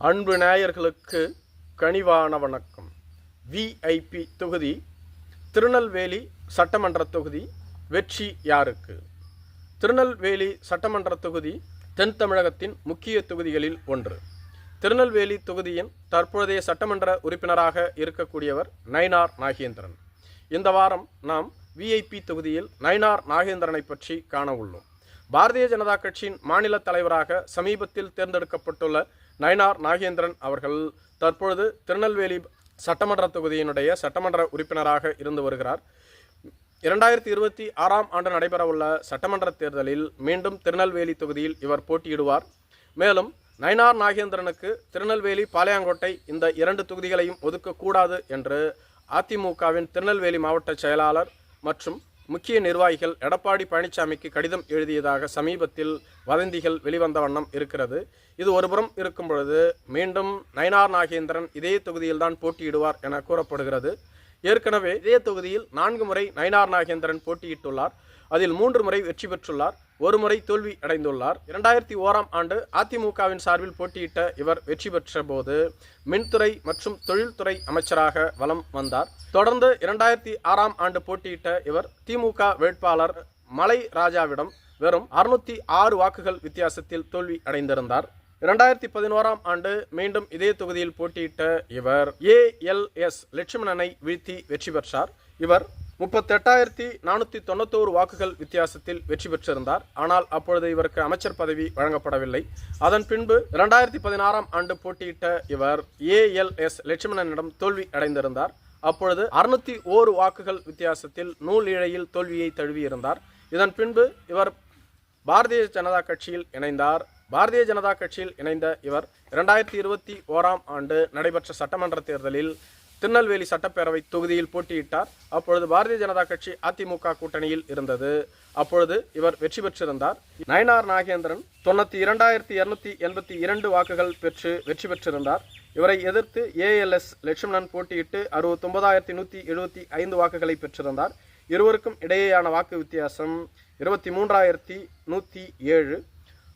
அன்பு நேயர்களுக்கு கனிவான வணக்கம். விஐபி தொகுதி திருநெல்வேலி சட்டமன்ற தொகுதி வெற்றி யாருக்கு? திருநெல்வேலி சட்டமன்ற தொகுதி தென் தமிழகத்தின் முக்கிய தொகுதிகளில் ஒன்று. திருநெல்வேலி தொகுதியின் தற்போதைய சட்டமன்ற உறுப்பினராக இருக்கக்கூடியவர் நயினார் நாகேந்திரன். இந்த வாரம் நாம் விஐபி தொகுதியில் நயினார் நாகேந்திரனை பற்றி காண உள்ளோம். பாரதிய ஜனதா கட்சியின் மாநில தலைவராக சமீபத்தில் தேர்ந்தெடுக்கப்பட்டுள்ள நயனார் நாகேந்திரன் அவர்கள் தற்பொழுது திருநெல்வேலி சட்டமன்ற தொகுதியினுடைய சட்டமன்ற உறுப்பினராக இருந்து வருகிறார். இரண்டாயிரத்தி இருபத்தி ஆறாம் ஆண்டு நடைபெறவுள்ள சட்டமன்ற தேர்தலில் மீண்டும் திருநெல்வேலி தொகுதியில் இவர் போட்டியிடுவார். மேலும் நயனார் நாகேந்திரனுக்கு திருநெல்வேலி பாளையங்கோட்டை இந்த இரண்டு தொகுதிகளையும் ஒதுக்கக்கூடாது என்று அதிமுகவின் திருநெல்வேலி மாவட்ட செயலாளர் மற்றும் முக்கிய நிர்வாகிகள் எடப்பாடி பழனிசாமிக்கு கடிதம் எழுதியதாக சமீபத்தில் வதந்திகள் வெளிவந்த வண்ணம் இருக்கிறது. இது ஒருபுறம் இருக்கும் பொழுது மீண்டும் நயனார் நாகேந்திரன் இதே தொகுதியில்தான் போட்டியிடுவார் என கூறப்படுகிறது. ஏற்கனவே இதே தொகுதியில் நான்கு முறை நயனார் நாகேந்திரன் போட்டியிட்டுள்ளார். அதில் மூன்று முறை வெற்றி பெற்றுள்ளார். ஒரு முறை தோல்வி அடைந்துள்ளார். இரண்டாயிரத்தி ஓராம் ஆண்டு அதிமுகவின் சார்பில் போட்டியிட்ட இவர் வெற்றி பெற்ற போது மின்துறை மற்றும் தொழில்துறை அமைச்சராக வலம் வந்தார். தொடர்ந்து இரண்டாயிரத்தி ஆறாம் ஆண்டு போட்டியிட்ட இவர் திமுக வேட்பாளர் மலை ராஜாவிடம் வெறும் அறுநூத்தி ஆறு வாக்குகள் வித்தியாசத்தில் தோல்வி அடைந்திருந்தார். இரண்டாயிரத்தி பதினோராம் ஆண்டு மீண்டும் இதே தொகுதியில் போட்டியிட்ட இவர் ஏஎல்எஸ் லட்சுமணனை வீழ்த்தி வெற்றி பெற்றார். இவர் முப்பத்தெட்டாயிரத்தி நானூற்றி தொண்ணூத்தோரு வாக்குகள் வித்தியாசத்தில் வெற்றி பெற்றிருந்தார். ஆனால் அப்பொழுது இவருக்கு அமைச்சர் பதவி வழங்கப்படவில்லை. அதன் பின்பு இரண்டாயிரத்தி பதினாறாம் ஆண்டு போட்டியிட்ட இவர் ஏஎல்எஸ் லட்சுமணனிடம் தோல்வி அடைந்திருந்தார். அப்பொழுது அறுநூத்தி ஓரு வாக்குகள் வித்தியாசத்தில் நூல் இழையில் தோல்வியை தழுவியிருந்தார். இதன் பின்பு இவர் பாரதிய ஜனதா கட்சியில் இணைந்தார். பாரதிய ஜனதா கட்சியில் இணைந்த இவர் இரண்டாயிரத்தி இருபத்தி ஓராம் ஆண்டு நடைபெற்ற சட்டமன்ற தேர்தலில் திருநெல்வேலி சட்டப்பேரவை தொகுதியில் போட்டியிட்டார். அப்பொழுது பாரதிய ஜனதா கட்சி அதிமுக கூட்டணியில் இருந்தது. அப்பொழுது இவர் வெற்றி பெற்றிருந்தார். நயனார் நாகேந்திரன் தொண்ணூற்றி இரண்டாயிரத்தி இருநூத்தி எண்பத்தி இரண்டு வாக்குகள் பெற்று வெற்றி பெற்றிருந்தார். இவரை எதிர்த்து ஏஎல்எஸ் லட்சுமணன் போட்டியிட்டு அறுபத்தொன்பதாயிரத்தி நூற்றி எழுபத்தி ஐந்து வாக்குகளை பெற்றிருந்தார். இருவருக்கும் இடையேயான வாக்கு வித்தியாசம் இருபத்தி மூன்றாயிரத்தி நூற்றி ஏழு.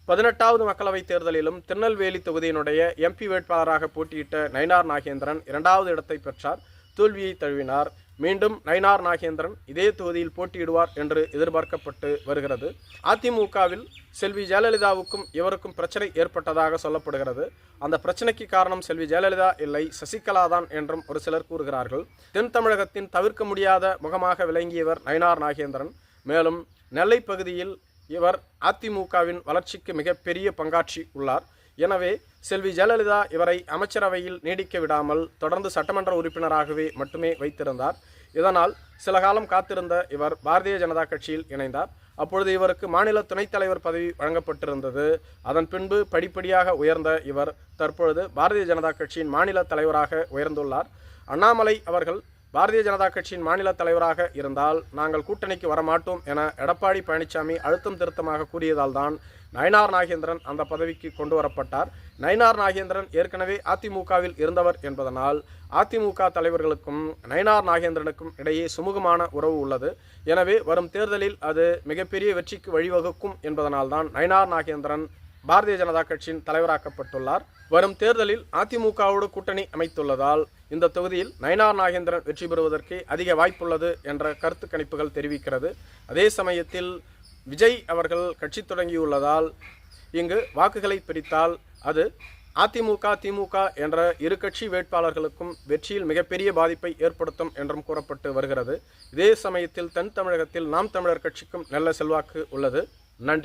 பதினெட்டாவது மக்களவைத் தேர்தலிலும் திருநெல்வேலி தொகுதியினுடைய எம்பி வேட்பாளராக போட்டியிட்ட நயினார் நாகேந்திரன் இரண்டாவது இடத்தை பெற்றார். தோல்வியை தழுவினார். மீண்டும் நயினார் நாகேந்திரன் இதே தொகுதியில் போட்டியிடுவார் என்று எதிர்பார்க்கப்பட்டு வருகிறது. அதிமுகவில் செல்வி ஜெயலலிதாவுக்கும் இவருக்கும் பிரச்சனை ஏற்பட்டதாக சொல்லப்படுகிறது. அந்த பிரச்சனைக்கு காரணம் செல்வி ஜெயலலிதா இல்லை சசிகலா தான் என்றும் ஒரு சிலர் கூறுகிறார்கள். தென் தமிழகத்தின் தவிர்க்க முடியாத முகமாக விளங்கியவர் நயினார் நாகேந்திரன். மேலும் நெல்லை பகுதியில் இவர் அதிமுகவின் வளர்ச்சிக்கு மிகப்பெரிய பங்காற்றி உள்ளார். எனவே செல்வி ஜெயலலிதா இவரை அமைச்சரவையில் நீடிக்க விடாமல் தொடர்ந்து சட்டமன்ற உறுப்பினராகவே மட்டுமே வைத்திருந்தார். இதனால் சில காலம் காத்திருந்த இவர் பாரதிய ஜனதா கட்சியில் இணைந்தார். அப்பொழுது இவருக்கு மாநில துணைத் தலைவர் பதவி வழங்கப்பட்டிருந்தது. அதன் பின்பு படிப்படியாக உயர்ந்த இவர் தற்பொழுது பாரதிய ஜனதா கட்சியின் மாநில தலைவராக உயர்ந்துள்ளார். அண்ணாமலை அவர்கள் பாரதிய ஜனதா கட்சியின் மாநில தலைவராக இருந்தால் நாங்கள் கூட்டணிக்கு வரமாட்டோம் என எடப்பாடி பழனிசாமி அழுத்தம் திருத்தமாக கூறியதால் தான் நயனார் நாகேந்திரன் அந்த பதவிக்கு கொண்டு வரப்பட்டார். நயனார் நாகேந்திரன் ஏற்கனவே அதிமுகவில் இருந்தவர் என்பதனால் அதிமுக தலைவர்களுக்கும் நயனார் நாகேந்திரனுக்கும் இடையே சுமூகமான உறவு உள்ளது. எனவே வரும் தேர்தலில் அது மிகப்பெரிய வெற்றிக்கு வழிவகுக்கும் என்பதனால்தான் நயனார் நாகேந்திரன் பாரதிய ஜனதா கட்சியின் தலைவராக்கப்பட்டுள்ளார். வரும் தேர்தலில் அதிமுகவோடு கூட்டணி அமைத்துள்ளதால் இந்த தொகுதியில் நயனார் நாகேந்திரன் வெற்றி பெறுவதற்கு அதிக வாய்ப்புள்ளது என்ற கருத்து கணிப்புகள் தெரிவிக்கிறது. அதே சமயத்தில் விஜய் அவர்கள் கட்சி தொடங்கியுள்ளதால் இங்கு வாக்குகளை பிரித்தால் அது அதிமுக திமுக என்ற இரு கட்சி வேட்பாளர்களுக்கும் வெற்றியில் மிகப்பெரிய பாதிப்பை ஏற்படுத்தும் என்றும் கூறப்பட்டு வருகிறது. இதே சமயத்தில் தென் தமிழகத்தில் நாம் தமிழர் கட்சிக்கும் நல்ல செல்வாக்கு உள்ளது. நன்றி.